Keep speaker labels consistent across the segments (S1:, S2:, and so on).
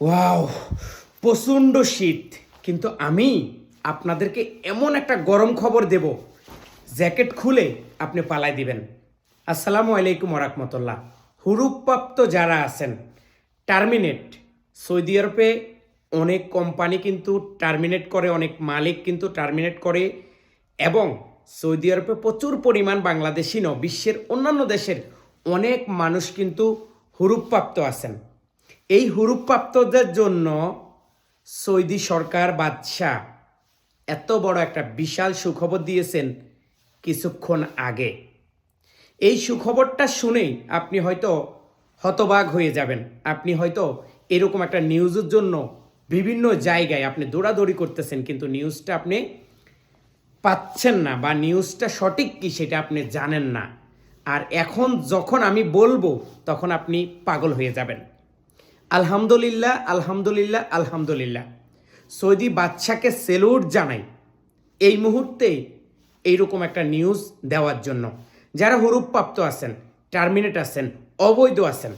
S1: Wow, প্রচণ্ড শীত। কিন্তু আমি আপনাদেরকে এমন একটা গরম খবর দেব, জ্যাকেট খুলে আপনি পালাই দিবেন। আসসালামু আলাইকুম ওরহমতুল্লাহ হুরুপ্রাপ্ত যারা আছেন, টার্মিনেট, সৌদি আরবে অনেক কোম্পানি কিন্তু টার্মিনেট করে, অনেক মালিক কিন্তু টার্মিনেট করে, এবং সৌদি আরবে প্রচুর পরিমাণ বাংলাদেশি ন বিশ্বের অন্যান্য দেশের অনেক মানুষ কিন্তু হুরুপ্রাপ্ত আছেন। এই হুরুপ্রাপ্তদের জন্য সৌদি সরকার বাদশাহ এত বড় একটা বিশাল সুখবর দিয়েছেন কিছুক্ষণ আগে। এই সুখবরটা শুনেই আপনি হয়তো হতবাক হয়ে যাবেন। আপনি হয়তো এরকম একটা নিউজের জন্য বিভিন্ন জায়গায় আপনি দৌড়াদৌড়ি করতেছেন, কিন্তু নিউজটা আপনি পাচ্ছেন না বা নিউজটা সঠিক কি সেটা আপনি জানেন না। আর এখন যখন আমি বলব, তখন আপনি পাগল হয়ে যাবেন। আলহামদুলিল্লাহ আলহামদুলিল্লাহ আলহামদুলিল্লাহ। সৌদি বাদশাকে সেলুট জানাই। এই মুহূর্তে এইরকম একটা নিউজ দেওয়ার জন্য। যারা হরুপ্রাপ্ত আছেন, টার্মিনেট আছেন, অবৈধ আছেন,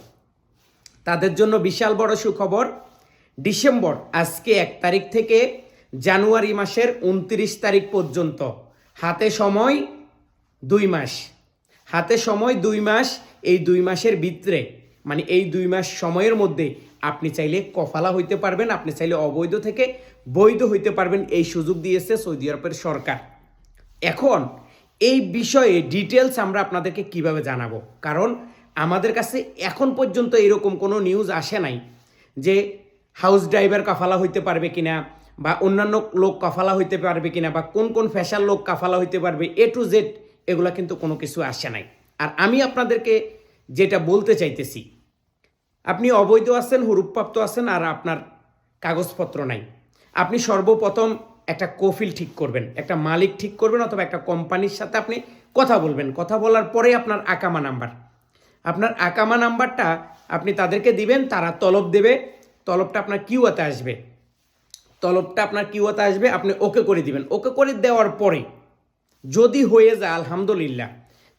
S1: তাদের জন্য বিশাল বড় সুখবর, ডিসেম্বর, আজকে এক তারিখ থেকে জানুয়ারি মাসের উনত্রিশ তারিখ পর্যন্ত। হাতে সময় দুই মাস। হাতে সময় দুই মাস, এই দুই মাসের ভিতরে মানে এই দুই মাস সময়ের মধ্যে আপনি চাইলে কফালা হইতে পারবেন, আপনি চাইলে অবৈধ থেকে বৈধ হইতে পারবেন এই সুযোগ দিয়েছে সৌদি আরবের সরকার। এখন এই বিষয়ে ডিটেলস আমরা আপনাদেরকে কীভাবে জানাব? কারণ আমাদের কাছে এখন পর্যন্ত এরকম কোনো নিউজ আসে নাই যে হাউস ড্রাইভার কাফালা হইতে পারবে কিনা বা অন্যান্য লোক কাফালা হইতে পারবে কিনা বা কোন কোন ফ্যাশন লোক কাফালা হইতে পারবে এ টু জেড এগুলা কিন্তু কোনো কিছু আসে নাই। আর আমি আপনাদেরকে যেটা বলতে চাইতেছি আপনি অবৈধ আছেন হুরুপ্রাপ্ত আছেন আর আপনার কাগজপত্র নাই। আপনি সর্বপ্রথম একটা কফিল ঠিক করবেন, একটা মালিক ঠিক করবেন অথবা একটা কোম্পানির সাথে আপনি কথা বলবেন। কথা বলার পরে আপনার আকামা নাম্বার। আপনার আকামা নাম্বারটা আপনি তাদেরকে দিবেন, তারা তলব দেবে, তলবটা আপনার কিউয়াতে আসবে। তলবটা আপনার কিউয়াতে আসবে, আপনি ওকে করে দিবেন। ওকে করে দেওয়ার পরে যদি হয়ে যায়, আলহামদুলিল্লাহ,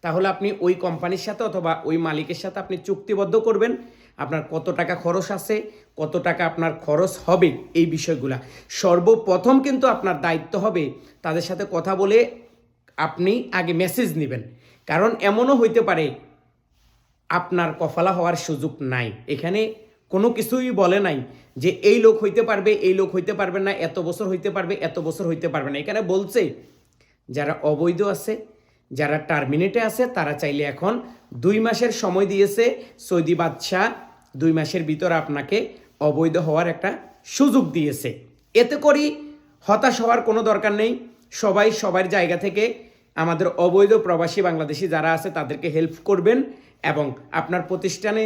S1: তাহলে আপনি ওই কোম্পানির সাথে অথবা ওই মালিকের সাথে আপনি চুক্তিবদ্ধ করবেন। আপনার কত টাকা খরচ আছে, কত টাকা আপনার খরচ হবে এই বিষয়গুলা। সর্বপ্রথম কিন্তু আপনার দায়িত্ব হবে তাদের সাথে কথা বলে আপনি আগে মেসেজ নেবেন। কারণ এমনও হইতে পারে আপনার কফালা হওয়ার সুযোগ নাই। এখানে কোনো কিছুই বলে নাই যে এই লোক হইতে পারবে, এই লোক হইতে পারবে না, এত বছর হইতে পারবে, এত বছর হইতে পারবে না। এখানে বলছে, যারা অবৈধ আছে, যারা টার্মিনেটে আছে, তারা চাইলে এখন দুই মাসের সময় দিয়েছে সৌদি বাদশাহ দুই মাসের ভিতর আপনাকে অবৈধ হওয়ার একটা সুযোগ দিয়েছে। এতে করি হতাশ হওয়ার কোনো দরকার নেই। সবাই সবার জায়গা থেকে আমাদের অবৈধ প্রবাসী বাংলাদেশি যারা আছে, তাদেরকে হেল্প করবেন এবং আপনার প্রতিষ্ঠানে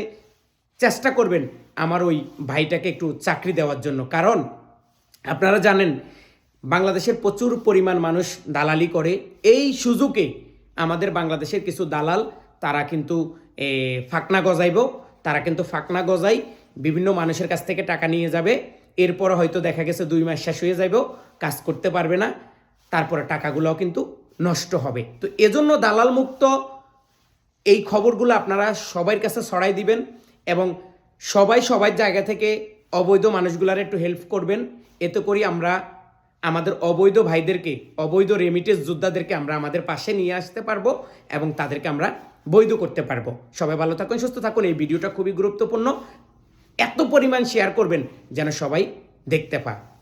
S1: চেষ্টা করবেন আমার ওই ভাইটাকে একটু চাকরি দেওয়ার জন্য। কারণ আপনারা জানেন বাংলাদেশের প্রচুর পরিমাণ মানুষ দালালি করে। এই সুযোগে আমাদের বাংলাদেশের কিছু দালাল, তারা কিন্তু ফাকনা গজাইব। তারা কিন্তু ফাঁকনা গজাই বিভিন্ন মানুষের কাছ থেকে টাকা নিয়ে যাবে। এরপর হয়তো দেখা গেছে দুই মাস শেষ হয়ে যাবে কাজ করতে পারবে না, তারপরে টাকাগুলোও কিন্তু নষ্ট হবে। তো এজন্য দালাল মুক্ত এই খবরগুলো আপনারা সবার কাছে ছড়াই দিবেন এবং সবাই সবার জায়গা থেকে অবৈধ মানুষগুলার একটু হেল্প করবেন। এতে করি আমরা আমাদের অবৈধ ভাইদেরকে, অবৈধ রেমিটেন্স যোদ্ধাদেরকে আমরা আমাদের পাশে নিয়ে আসতে পারব এবং তাদেরকে আমরা বৈধ করতে পারব। সবাই ভালো থাকুন, সুস্থ থাকুন। এই ভিডিওটা খুবই গুরুত্বপূর্ণ। এত পরিমাণ শেয়ার করবেন যেন সবাই দেখতে পায়।